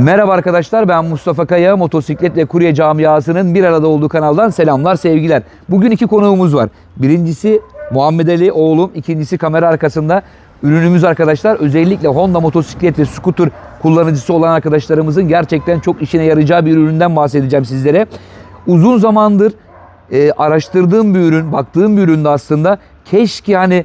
Merhaba arkadaşlar ben Mustafa Kaya motosiklet ve kurye camiasının bir arada olduğu kanaldan selamlar sevgiler. Bugün iki konuğumuz var. Birincisi Muhammed Ali oğlum, ikincisi kamera arkasında ürünümüz arkadaşlar. Özellikle Honda motosiklet ve scooter kullanıcısı olan arkadaşlarımızın gerçekten çok işine yarayacağı bir üründen bahsedeceğim sizlere. Uzun zamandır e, araştırdığım bir ürün, baktığım bir üründü aslında. Keşke hani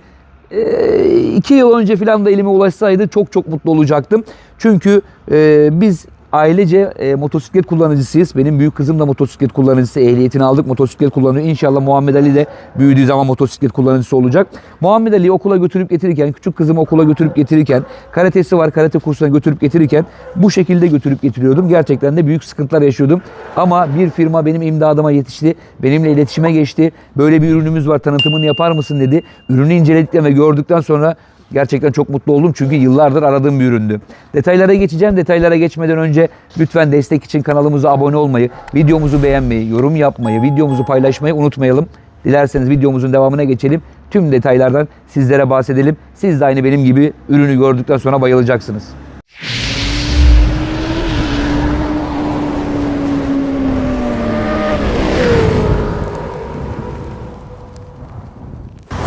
e, iki yıl önce falan da elime ulaşsaydı çok çok mutlu olacaktım. Çünkü e, biz ailece e, motosiklet kullanıcısıyız. Benim büyük kızım da motosiklet kullanıcısı. Ehliyetini aldık motosiklet kullanıyor. İnşallah Muhammed Ali de büyüdüğü zaman motosiklet kullanıcısı olacak. Muhammed Ali'yi okula götürüp getirirken, küçük kızımı okula götürüp getirirken, karatesi var karate kursuna götürüp getirirken bu şekilde götürüp getiriyordum. Gerçekten de büyük sıkıntılar yaşıyordum. Ama bir firma benim imdadıma yetişti. Benimle iletişime geçti. Böyle bir ürünümüz var tanıtımını yapar mısın dedi. Ürünü inceledikten ve gördükten sonra Gerçekten çok mutlu oldum çünkü yıllardır aradığım bir üründü. Detaylara geçeceğim. Detaylara geçmeden önce lütfen destek için kanalımıza abone olmayı, videomuzu beğenmeyi, yorum yapmayı, videomuzu paylaşmayı unutmayalım. Dilerseniz videomuzun devamına geçelim. Tüm detaylardan sizlere bahsedelim. Siz de aynı benim gibi ürünü gördükten sonra bayılacaksınız.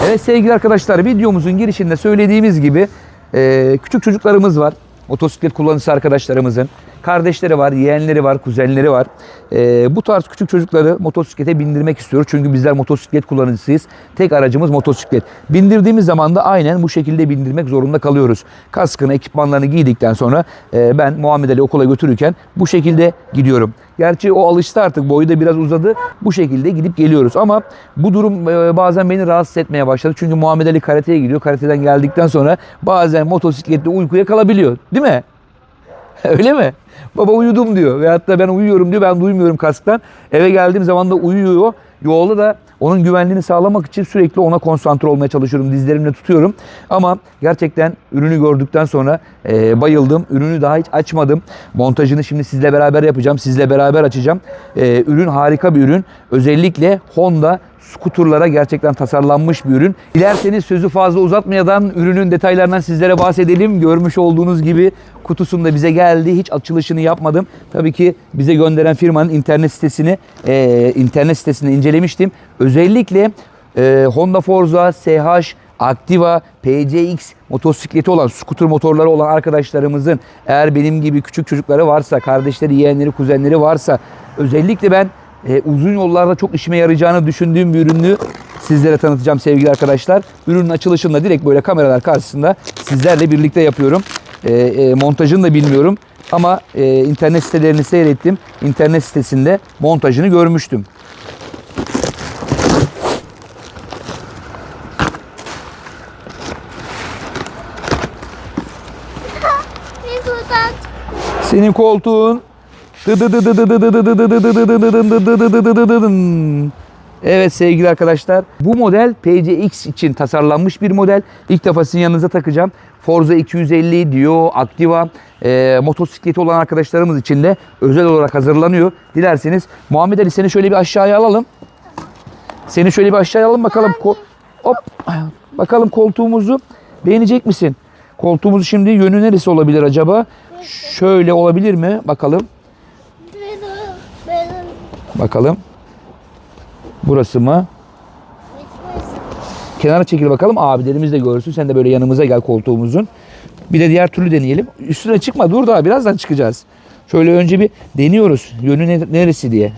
Evet sevgili arkadaşlar videomuzun girişinde söylediğimiz gibi e, küçük çocuklarımız var. Motosiklet kullanıcısı arkadaşlarımızın. Kardeşleri var, yeğenleri var, kuzenleri var. E, bu tarz küçük çocukları motosiklete bindirmek istiyoruz. Çünkü bizler motosiklet kullanıcısıyız. Tek aracımız motosiklet. Bindirdiğimiz zaman da aynen bu şekilde bindirmek zorunda kalıyoruz. Kaskını, ekipmanlarını giydikten sonra e, ben Muhammed Ali okula götürürken bu şekilde gidiyorum. Gerçi o alıştı artık boyu da biraz uzadı. Bu şekilde gidip geliyoruz ama bu durum e, bazen beni rahatsız etmeye başladı. Çünkü Muhammed Ali karateye gidiyor. Karateden geldikten sonra bazen motosiklette uykuya kalabiliyor. Değil mi? Öyle mi? Baba uyudum diyor. Veyahut da ben uyuyorum diyor. Ben duymuyorum kasktan. Eve geldiğim zaman da uyuyor. Yolda da onun güvenliğini sağlamak için sürekli ona konsantre olmaya çalışıyorum. Dizlerimle tutuyorum. Ama gerçekten ürünü gördükten sonra e, bayıldım. Ürünü daha hiç açmadım. Montajını şimdi sizle beraber yapacağım. Sizle beraber açacağım. E, ürün harika bir ürün. Özellikle Honda skuturlara gerçekten tasarlanmış bir ürün. Dilerseniz sözü fazla uzatmadan ürünün detaylarından sizlere bahsedelim. Görmüş olduğunuz gibi kutusunda bize geldi. Hiç açılışını yapmadım. Tabii ki bize gönderen firmanın internet sitesini e, internet sitesini incelemiştim. Özellikle e, Honda Forza, SH, Activa, PCX motosikleti olan, skuter motorları olan arkadaşlarımızın eğer benim gibi küçük çocukları varsa, kardeşleri, yeğenleri, kuzenleri varsa özellikle ben e, uzun yollarda çok işime yarayacağını düşündüğüm bir ürünü sizlere tanıtacağım sevgili arkadaşlar. Ürünün açılışını da direkt böyle kameralar karşısında sizlerle birlikte yapıyorum. E, e, montajını da bilmiyorum ama e, internet sitelerini seyrettim. İnternet sitesinde montajını görmüştüm. Senin koltuğun Evet sevgili arkadaşlar bu model PCX için tasarlanmış bir model. İlk defa sizin yanınıza takacağım. Forza 250 Dio, Activa e, motosikleti olan arkadaşlarımız için de özel olarak hazırlanıyor. Dilerseniz Muhammed Ali seni şöyle bir aşağıya alalım. Seni şöyle bir aşağıya alalım bakalım. Ko- Hop. Bakalım koltuğumuzu beğenecek misin? Koltuğumuzu şimdi yönü neresi olabilir acaba? Şöyle olabilir mi? Bakalım. Bakalım. Burası mı? Kenara çekil bakalım. Abilerimiz de görsün. Sen de böyle yanımıza gel koltuğumuzun. Bir de diğer türlü deneyelim. Üstüne çıkma. Dur daha. Birazdan çıkacağız. Şöyle önce bir deniyoruz. Yönü ne- neresi diye.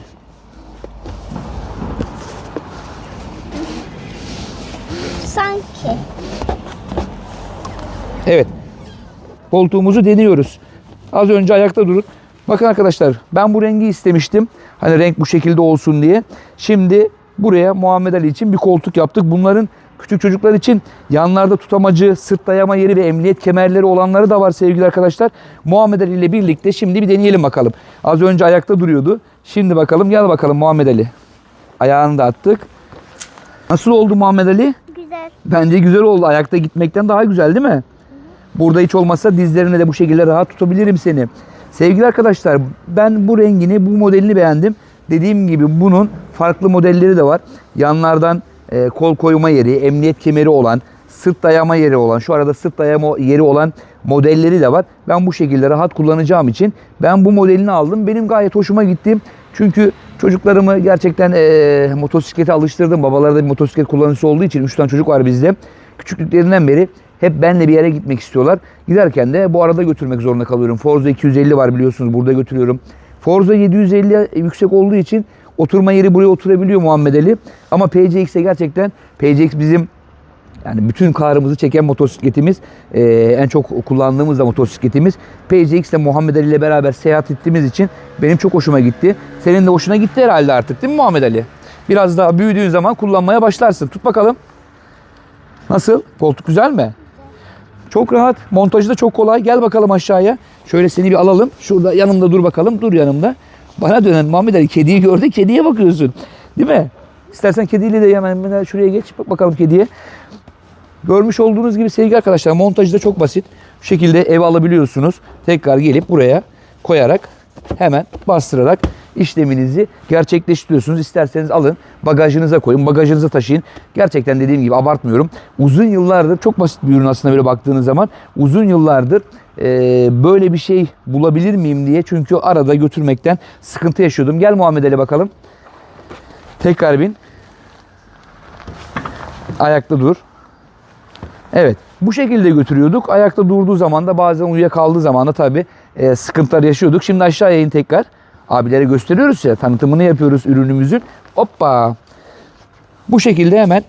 Sanki. Evet. Koltuğumuzu deniyoruz. Az önce ayakta durun. Bakın arkadaşlar ben bu rengi istemiştim. Hani renk bu şekilde olsun diye. Şimdi buraya Muhammed Ali için bir koltuk yaptık. Bunların küçük çocuklar için yanlarda tutamacı, sırt dayama yeri ve emniyet kemerleri olanları da var sevgili arkadaşlar. Muhammed Ali ile birlikte şimdi bir deneyelim bakalım. Az önce ayakta duruyordu. Şimdi bakalım gel bakalım Muhammed Ali. Ayağını da attık. Nasıl oldu Muhammed Ali? Güzel. Bence güzel oldu. Ayakta gitmekten daha güzel değil mi? Burada hiç olmazsa dizlerine de bu şekilde rahat tutabilirim seni. Sevgili arkadaşlar ben bu rengini, bu modelini beğendim. Dediğim gibi bunun farklı modelleri de var. Yanlardan e, kol koyma yeri, emniyet kemeri olan, sırt dayama yeri olan, şu arada sırt dayama yeri olan modelleri de var. Ben bu şekilde rahat kullanacağım için ben bu modelini aldım. Benim gayet hoşuma gitti. Çünkü çocuklarımı gerçekten eee motosiklete alıştırdım. Babaları da bir motosiklet kullanıcısı olduğu için 3 tane çocuk var bizde. Küçüklüklerinden beri hep benle bir yere gitmek istiyorlar. Giderken de bu arada götürmek zorunda kalıyorum. Forza 250 var biliyorsunuz burada götürüyorum. Forza 750 yüksek olduğu için oturma yeri buraya oturabiliyor Muhammed Ali. Ama PCX'e gerçekten PCX bizim yani bütün karımızı çeken motosikletimiz, eee, en çok kullandığımız da motosikletimiz. PCX ile Muhammed Ali ile beraber seyahat ettiğimiz için benim çok hoşuma gitti. Senin de hoşuna gitti herhalde artık değil mi Muhammed Ali? Biraz daha büyüdüğün zaman kullanmaya başlarsın. Tut bakalım. Nasıl? Koltuk güzel mi? Çok rahat. Montajı da çok kolay. Gel bakalım aşağıya. Şöyle seni bir alalım. Şurada yanımda dur bakalım. Dur yanımda. Bana dönen Muhammed Ali kediyi gördü. Kediye bakıyorsun. Değil mi? İstersen kediyle de hemen şuraya geç. Bak bakalım kediye. Görmüş olduğunuz gibi sevgili arkadaşlar montajı da çok basit. Bu şekilde ev alabiliyorsunuz. Tekrar gelip buraya koyarak hemen bastırarak işleminizi gerçekleştiriyorsunuz. İsterseniz alın bagajınıza koyun, bagajınıza taşıyın. Gerçekten dediğim gibi abartmıyorum. Uzun yıllardır çok basit bir ürün aslında böyle baktığınız zaman. Uzun yıllardır e, böyle bir şey bulabilir miyim diye çünkü arada götürmekten sıkıntı yaşıyordum. Gel Muhammed Ali bakalım. Tekrar bin. Ayakta dur. Evet. Bu şekilde götürüyorduk. Ayakta durduğu zaman da bazen uyuyakaldığı zaman da tabii e, sıkıntılar yaşıyorduk. Şimdi aşağıya in tekrar. Abilere gösteriyoruz ya. Tanıtımını yapıyoruz ürünümüzün. Hoppa. Bu şekilde hemen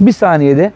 bir saniyede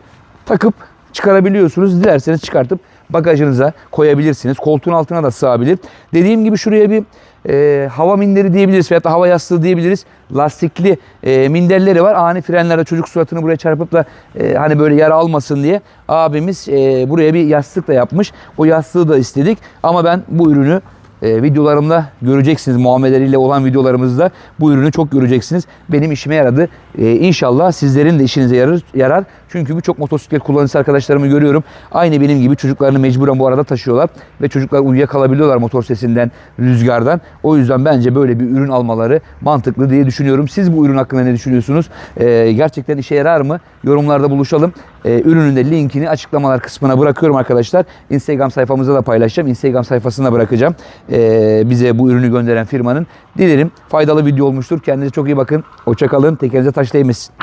takıp çıkarabiliyorsunuz. Dilerseniz çıkartıp bagajınıza koyabilirsiniz. Koltuğun altına da sığabilir. Dediğim gibi şuraya bir e, hava minderi diyebiliriz veyahut da hava yastığı diyebiliriz. Lastikli e, minderleri var. Ani frenlerde çocuk suratını buraya çarpıp da e, hani böyle yara almasın diye abimiz e, buraya bir yastık da yapmış. O yastığı da istedik ama ben bu ürünü e, videolarımda göreceksiniz. Muameleleriyle olan videolarımızda bu ürünü çok göreceksiniz. Benim işime yaradı. E, inşallah sizlerin de işinize yarar. yarar. Çünkü birçok motosiklet kullanıcısı arkadaşlarımı görüyorum. Aynı benim gibi çocuklarını mecburen bu arada taşıyorlar. Ve çocuklar uyuyakalabiliyorlar motor sesinden, rüzgardan. O yüzden bence böyle bir ürün almaları mantıklı diye düşünüyorum. Siz bu ürün hakkında ne düşünüyorsunuz? E, gerçekten işe yarar mı? Yorumlarda buluşalım. E, ürünün de linkini açıklamalar kısmına bırakıyorum arkadaşlar. Instagram sayfamızda da paylaşacağım. Instagram sayfasına bırakacağım. E, bize bu ürünü gönderen firmanın. Dilerim faydalı video olmuştur. Kendinize çok iyi bakın. Hoşçakalın. Tekerinize taş değmesin.